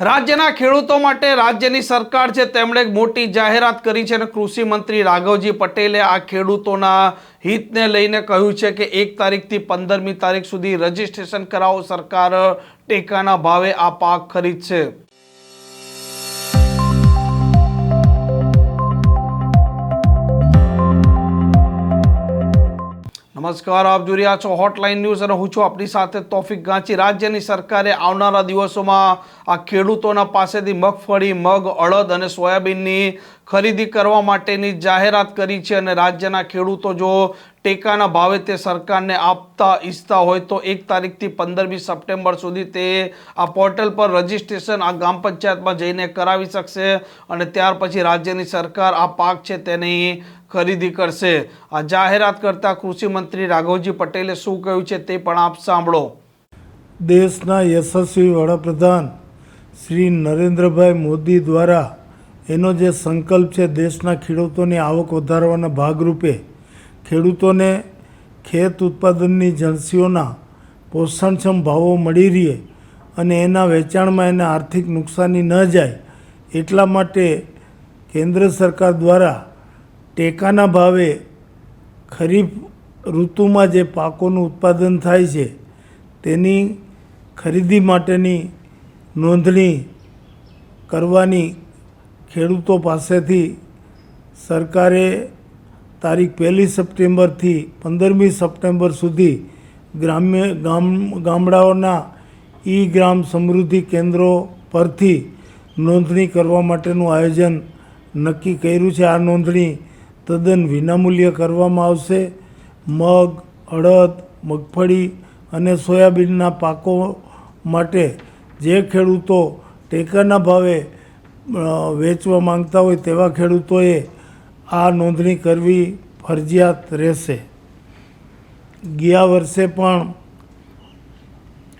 રાજ્યના ખેડૂતો માટે રાજ્યની સરકાર છે, તેમણે એક મોટી જાહેરાત કરી છે અને કૃષિ મંત્રી રાઘવજી પટેલે આ ખેડૂતોના હિતને લઈને કહ્યું છે કે એક તારીખથી પંદરમી તારીખ સુધી રજીસ્ટ્રેશન કરાવો, સરકાર ટેકાના ભાવે આ પાક ખરીદશે. નમસ્કાર, આપ જોઈ રહ્યા છો હોટલાઇન ન્યૂઝ અને હું છું આપની સાથે તોફિક ગાંચી રાજ્યની સરકારે આવનારા દિવસોમાં આ ખેડૂતોના પાસેથી મગફળી, મગ, અડદ અને સોયાબીનની ખરીદી કરવા માટેની જાહેરાત કરી છે અને રાજ્યના ખેડૂતો જો ટેકાના ભાવે તે સરકારને આપતા ઈચ્છતા હોય તો એક તારીખથી પંદરમી સપ્ટેમ્બર સુધી તે આ પોર્ટલ પર રજીસ્ટ્રેશન આ ગ્રામ પંચાયતમાં જઈને કરાવી શકશે અને ત્યાર પછી રાજ્યની સરકાર આ પાક છે તેની ખરીદી કરશે. આ જાહેરાત કરતા કૃષિ મંત્રી રાઘવજી પટેલે શું કહ્યું છે તે પણ આપ સાંભળો. દેશના યશસ્વી વડાપ્રધાન શ્રી નરેન્દ્રભાઈ મોદી દ્વારા એનો જે સંકલ્પ છે દેશના ખેડૂતોની આવક વધારવાના ભાગરૂપે ખેડૂતોને ખેત ઉત્પાદનની જન્સીઓના પોષણક્ષમ ભાવો મળી રહે અને એના વેચાણમાં એને આર્થિક નુકસાની ન જાય એટલા માટે કેન્દ્ર સરકાર દ્વારા ટેકાના ભાવે ખરીફ ઋતુમાં જે પાકોનું ઉત્પાદન થાય છે, તેની ખરીદી માટેની નોંધણી કરવાની ખેડૂતો પાસેથી સરકારે તારીખ પહેલી સપ્ટેમ્બરથી પંદરમી સપ્ટેમ્બર સુધી ગ્રામ્ય ગામ, ગામડાઓના ઈ ગ્રામ સમૃદ્ધિ કેન્દ્રો પરથી નોંધણી કરવા માટેનું આયોજન નક્કી કર્યું છે. આ નોંધણી તદ્દન વિનામૂલ્ય કરવામાં આવશે. મગ, અડદ, મગફળી અને સોયાબીનના પાકો માટે જે ખેડૂતો ટેકાના ભાવે વેચવા માંગતા હોય તેવા ખેડૂતોએ આ નોંધણી કરવી ફરજિયાત રહેશે. ગયા વર્ષે પણ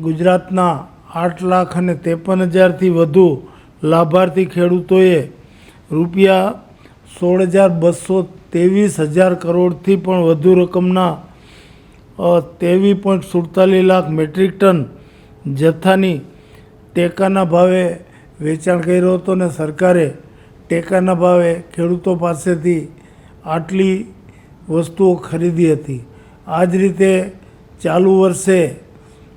ગુજરાતના આઠ લાખ અને ત્રેપન હજારથી વધુ લાભાર્થી ખેડૂતોએ રૂપિયા સોળ હજાર બસો ત્રેવીસ હજાર કરોડથી પણ વધુ રકમના ત્રેવીસ પોઈન્ટ સુડતાલીસ લાખ મેટ્રિક ટન જથ્થાની ટેકાના ભાવે વેચાણ કર્યો હતો ને સરકારે ટેકાના ભાવે ખેડૂતો પાસેથી આટલી વસ્તુઓ ખરીદી હતી. આ જ રીતે ચાલુ વર્ષે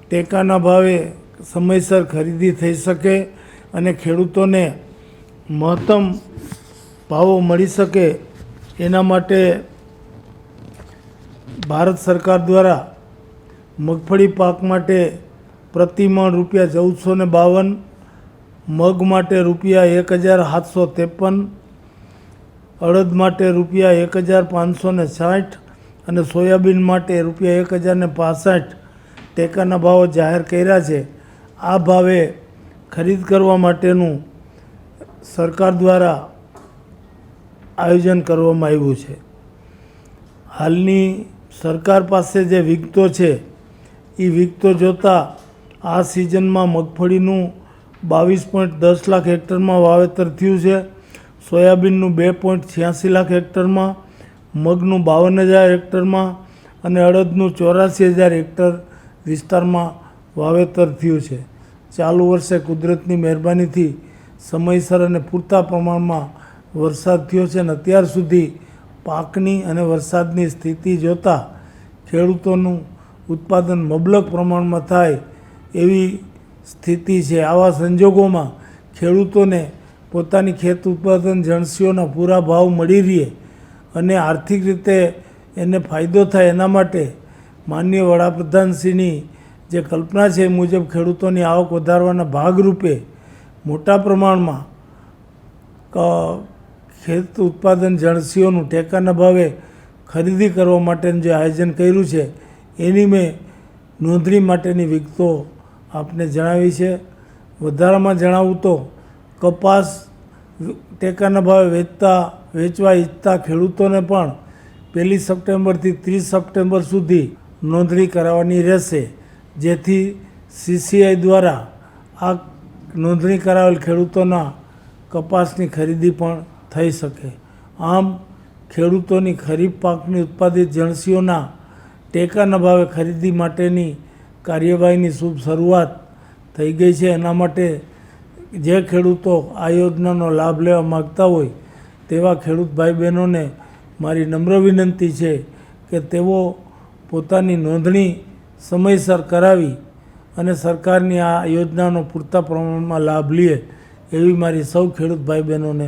ટેકાના ભાવે સમયસર ખરીદી થઈ શકે અને ખેડૂતોને મહત્તમ ભાવો મળી શકે એના માટે ભારત સરકાર દ્વારા મગફળી પાક માટે પ્રતિમણ રૂપિયા ચૌદસો ને બાવન, મગ માટે રૂપિયા એક હજાર સાતસો ત્રેપન, અડદ માટે રૂપિયા એક હજાર પાંચસો ને સાઠ અને સોયાબીન માટે રૂપિયા એક હજાર ને પાસઠ ટેકાના ભાવો જાહેર કર્યા છે. આ ભાવે ખરીદ કરવા માટેનું સરકાર દ્વારા આયોજન કરવામાં આવ્યું છે. હાલની સરકાર પાસે જે વિગતો છે એ વિગતો જોતાં આ સિઝનમાં મગફળીનું બાવીસ પોઈન્ટ દસ લાખ હેક્ટરમાં વાવેતર થયું છે. સોયાબીનનું બે પોઈન્ટ છ્યાસી લાખ હેક્ટરમાં, મગનું બાવન હજાર હેક્ટરમાં અને અડદનું ચોરાસી હજાર હેક્ટર વિસ્તારમાં વાવેતર થયું છે. ચાલુ વર્ષે કુદરતની મહેરબાનીથી સમયસર અને પૂરતા પ્રમાણમાં વરસાદ થયો છે અને અત્યાર સુધી પાકની અને વરસાદની સ્થિતિ જોતાં ખેડૂતોનું ઉત્પાદન મબલક પ્રમાણમાં થાય એવી સ્થિતિ છે. આવા સંજોગોમાં ખેડૂતોને પોતાની ખેત ઉત્પાદન જણસીઓના પૂરા ભાવ મળી રહે અને આર્થિક રીતે એને ફાયદો થાય એના માટે માનનીય વડાપ્રધાનશ્રીની જે કલ્પના છે એ મુજબ ખેડૂતોની આવક વધારવાના ભાગરૂપે મોટા પ્રમાણમાં ખેત ઉત્પાદન જણસીઓનું ટેકાના ભાવે ખરીદી કરવા માટેનું જે આયોજન કર્યું છે, એની મેં નોંધણી માટેની વિગતો આપને જણાવી છે. વધારામાં જણાવું તો, કપાસ ટેકાના ભાવે વેચતા, વેચવા ઈચ્છતા ખેડૂતોને પણ પહેલી સપ્ટેમ્બરથી ત્રીસ સપ્ટેમ્બર સુધી નોંધણી કરાવવાની રહેશે. જેથી સીસીઆઈ દ્વારા આ નોંધણી કરાવેલ ખેડૂતોના કપાસની ખરીદી પણ થઈ શકે. આમ, ખેડૂતોની ખરીફ પાકની ઉત્પાદિત જણસીઓના ટેકાના ભાવે ખરીદી માટેની કાર્યવાહીની શુભ શરૂઆત થઈ ગઈ છે. એના માટે જે ખેડૂતો આ યોજનાનો લાભ લેવા માગતા હોય, તેવા ખેડૂત ભાઈ બહેનોને મારી નમ્ર વિનંતી છે કે તેઓ પોતાની નોંધણી સમયસર કરાવી અને સરકારની આ યોજનાનો પૂરતા પ્રમાણમાં લાભ લે એવી મારી સૌ ખેડૂત ભાઈ બહેનોને